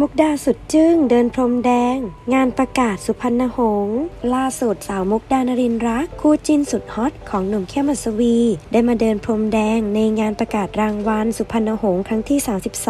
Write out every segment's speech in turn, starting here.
มุกดาสุดจึ้งเดินพรมแดง งานประกาศสุพรรณหงษ์ล่าสุดสาวมุกดานรินรัก คู่จิ้นสุดฮอตของหนุ่มเข้มอัศวี ได้มาเดินพรมแดงในงานประกาศรางวัลสุพรรณหงษ์ครั้งที่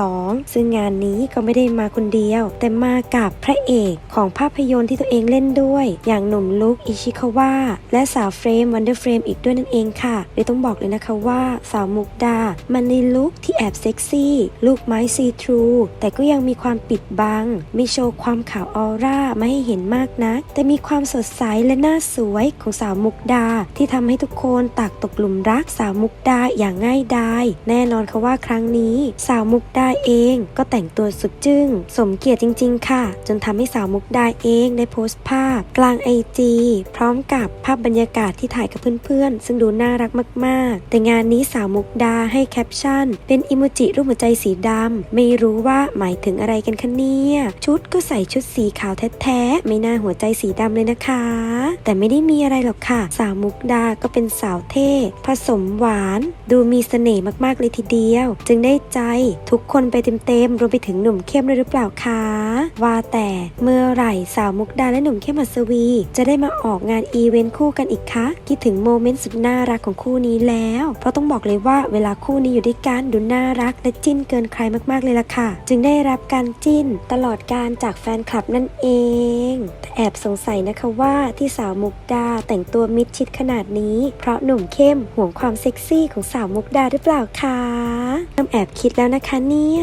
32 ซึ่งงานนี้ก็ไม่ได้มาคนเดียว แต่มากับพระเอกของภาพยนตร์ที่ตัวเองเล่นด้วย อย่างหนุ่มลุคอิชิคาวะและสาวเฟรมวันเดอร์เฟรมอีกด้วยนั่นเองค่ะเลยต้องบอกเลยนะคะว่าสาวมุกดามันในลุคที่แอบเซ็กซี่ลูกไม้ซีทรูแต่ก็ยังมีความปิิดบัง ไม่โชว์ความขาวออร่าไม่ให้เห็นมากนัก แต่มีความสดใสและน่าสวยของสาวมุกดา ที่ทำให้ทุกคนตากตกหลุมรักสาวมุกดาอย่างง่ายดายแน่นอนค่ะว่าครั้งนี้สาวมุกดาเองก็แต่งตัวสุดจึ้ง สมเกียรติจริง ๆ ค่ะ จนทำให้สาวมุกดาเองได้โพสต์ภาพ กลางไอจีพร้อมกับภาพบรรยากาศที่ถ่ายกับเพื่อนๆ ซึ่งดูน่ารักมาก ๆ แต่งานนี้สาวมุกดาให้แคปชั่น เป็นอิโมจิรูปหัวใจสีดำไม่รู้ว่าหมายถึงอะไรกันคะเนี่ย ชุดก็ใส่ชุดสีขาวแท้ๆ ไม่น่าหัวใจสีดำเลยนะคะ แต่ไม่ได้มีอะไรหรอกค่ะ สาวมุกดาก็เป็นสาวเท่ ผสมหวาน ดูมีเสน่ห์มากๆเลยทีเดียว จึงได้ใจทุกคนไปเต็มๆ รวมไปถึงหนุ่มเข้มเลยหรือเปล่าคะ ว่าแต่เมื่อไหร่สาวมุกดาและหนุ่มเข้มอัศวี จะได้มาออกงานอีเวนต์คู่กันอีกคะคิดถึงโมเมนต์สุดน่ารักของคู่นี้แล้ว เพราะต้องบอกเลยว่าเวลาคู่นี้อยู่ด้วยกันดูน่ารักและจิ้นเกินใครมากๆเลยล่ะค่ะ จึงได้รับการจิ้นตลอดการจากแฟนคลับนั่นเอง แต่แอบสงสัยนะคะว่าที่สาวมุกดาแต่งตัวมิดชิดขนาดนี้ เพราะหนุ่มเข้มห่วงความเซ็กซี่ของสาวมุกดาหรือเปล่าคะเริ่มแอบคิดแล้วนะคะเนี่ย